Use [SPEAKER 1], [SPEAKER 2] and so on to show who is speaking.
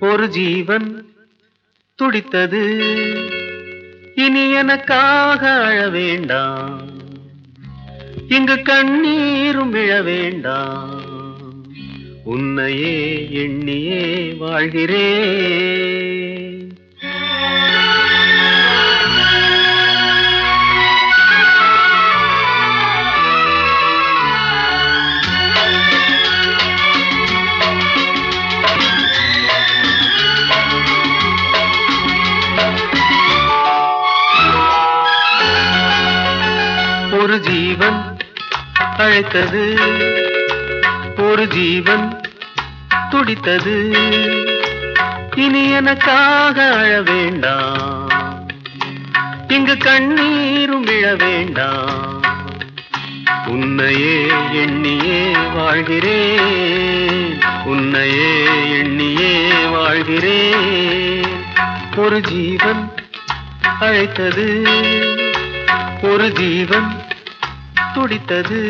[SPEAKER 1] ஒரு ஜீவன் துடித்தது. இனி எனக்காக அழ வேண்டாம். இங்கு கண்ணீரும் விழ வேண்டாம். உன்னையே எண்ணியே வாழ்கிறேன். ஒரு ஜீவன் அழைத்தது ஒரு ஜீவன் துடித்தது. இனி எனக்காக அழ வேண்டாம். இங்கு கண்ணீரும் விழ வேண்டாம். உன்னையே எண்ணியே வாழ்கிறேன். உன்னையே எண்ணியே வாழ்கிறேன். ஒரு ஜீவன் அழைத்தது ஒரு ஜீவன் துடித்தது.